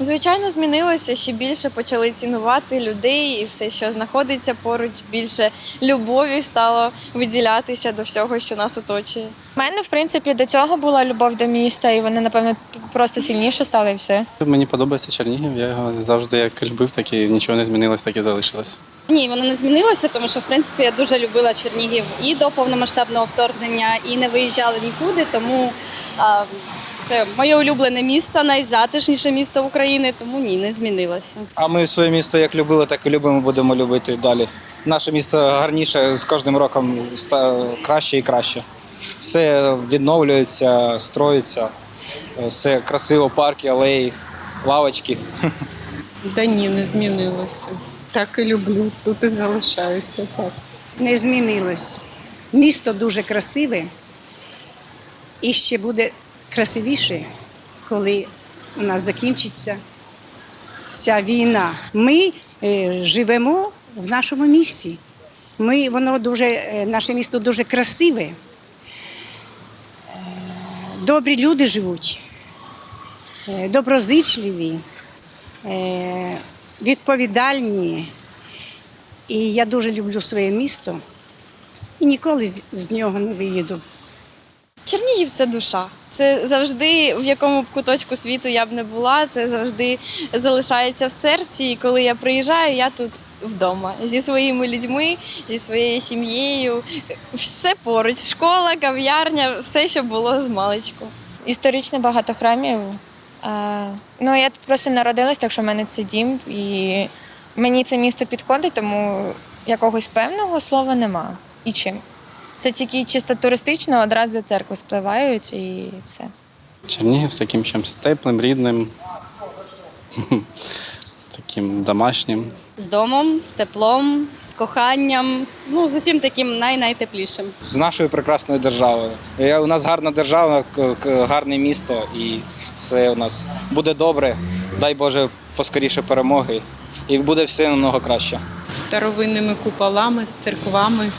Звичайно, змінилося ще більше почали цінувати людей і все, що знаходиться поруч, більше любові стало виділятися до всього, що нас оточує. У мене, в принципі, до цього була любов до міста, і вони, напевно, просто сильніше стали і все. Мені подобається Чернігів, я його завжди як любив, так і нічого не змінилось, так і залишилось. Ні, воно не змінилося, тому що в принципі я дуже любила Чернігів і до повномасштабного вторгнення, і не виїжджала нікуди. Тому а, це моє улюблене місто, найзатишніше місто України. Тому ні, не змінилося. А ми своє місто як любили, так і любимо, будемо любити і далі. Наше місто гарніше з кожним роком краще і краще. Все відновлюється, строїться, все красиво, парки, алеї, лавочки. Та ні, не змінилося. Так і люблю, тут і залишаюся. Так. не змінилось. Місто дуже красиве і ще буде красивіше, коли у нас закінчиться ця війна. Ми е, живемо в нашому місті. Ми, воно дуже, е, наше місто дуже красиве. Е, Добрі люди живуть, доброзичливі, відповідальні. І я дуже люблю своє місто і ніколи з нього не виїду. Чернігів це душа. Це завжди, в якому б куточку світу я б не була, це завжди залишається в серці. І коли я приїжджаю, я тут вдома зі своїми людьми, зі своєю сім'єю. Все поруч, школа, кав'ярня, все, що було з маличку. Історично багато храмів. А, ну, я тут просто народилась, так що в мене це дім, і мені це місто підходить, тому якогось певного слова нема. І чим. Це тільки чисто туристично, одразу церкви спливають і все. Чернігів з таким чимось теплим, рідним, таким домашнім. З домом, з теплом, з коханням. Ну з усім таким най-найтеплішим. З нашою прекрасною державою. Е, У нас гарна держава, гарне місто, і все у нас буде добре. Дай Боже, поскоріше перемоги. І буде все намного краще. З Старовинними куполами, з церквами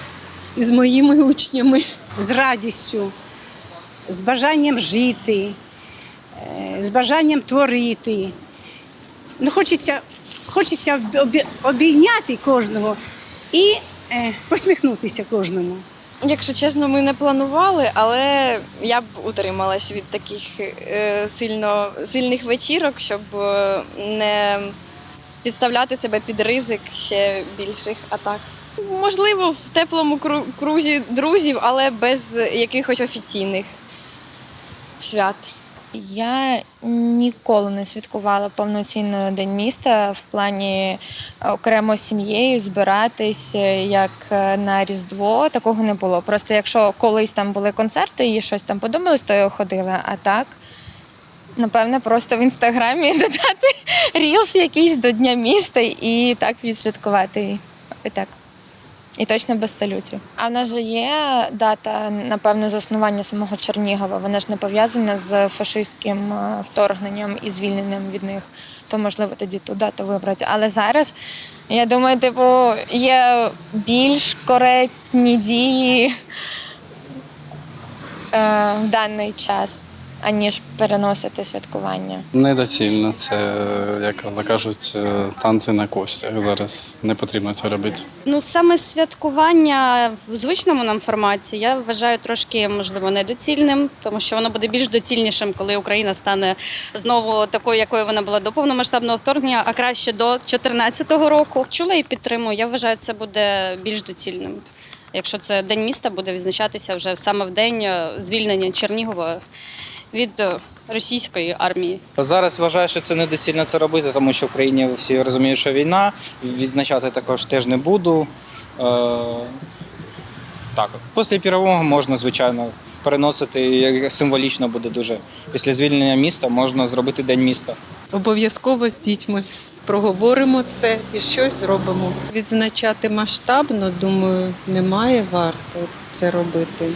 і з моїми учнями. З радістю, з бажанням жити, е, з бажанням творити. Ну, хочеться, хочеться обійняти кожного і е, посміхнутися кожному. Якщо чесно, ми не планували, але я б утрималась від таких е, сильно, сильних вечірок, щоб не підставляти себе під ризик ще більших атак. Можливо, в теплому крузі друзів, але без якихось офіційних свят. Я ніколи не святкувала повноцінно день міста в плані е, окремо сім'єю збиратись е, як е, на Різдво. Такого не було. Просто якщо колись там були концерти і щось там подобалось, то я ходила. А так, напевне, просто в інстаграмі додати рілс якийсь до Дня міста і так відсвяткувати. І так. І точно без салютів. А в нас же є дата, напевно, заснування самого Чернігова. Вона ж не пов'язана з фашистським е, вторгненням і звільненням від них. То можливо тоді ту дату вибрати. Але зараз я думаю, типу, є більш коректні дії е, в даний час, аніж переносити святкування. Недоцільно. Це, як вони кажуть, е, танці на костях. Зараз не потрібно це робити. Ну саме святкування в звичному нам форматі я вважаю трошки можливо недоцільним, тому що воно буде більш доцільнішим, коли Україна стане знову такою, якою вона була до повномасштабного вторгнення, а краще до 2014 року. Чула і підтримую. Я вважаю, це буде більш доцільним. Якщо це день міста буде відзначатися вже саме в день е, звільнення Чернігова від е, російської армії. Зараз вважаю, що це недоцільно це робити, тому що в країні всі розуміють, що війна. Відзначати також теж не буду. Е, так, після перемоги можна, звичайно, переносити як символічно буде дуже. Після звільнення міста можна зробити день міста. Обов'язково з дітьми проговоримо це і щось зробимо. Відзначати масштабно, думаю, немає варто це робити,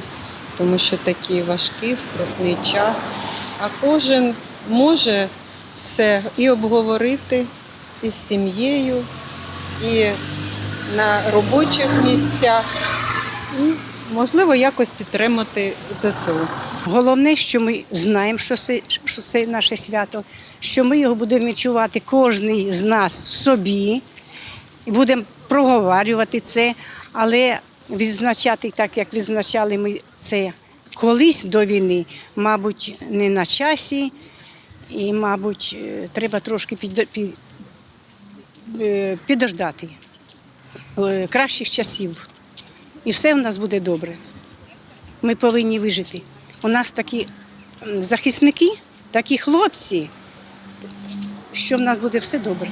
тому що такий важкий, скрутний час. А кожен може це і обговорити із сім'єю, і на робочих місцях, і можливо якось підтримати ЗСУ. Головне, що ми знаємо, що це, що це наше свято, що ми його будемо відчувати кожен з нас в собі, і будемо проговорювати це, але відзначати так, як відзначали ми це колись до війни, мабуть, не на часі, і, мабуть, е, треба трошки під, під, е, підождати е, кращих часів. І все в нас буде добре. Ми повинні вижити. У нас такі захисники, такі хлопці, що в нас буде все добре.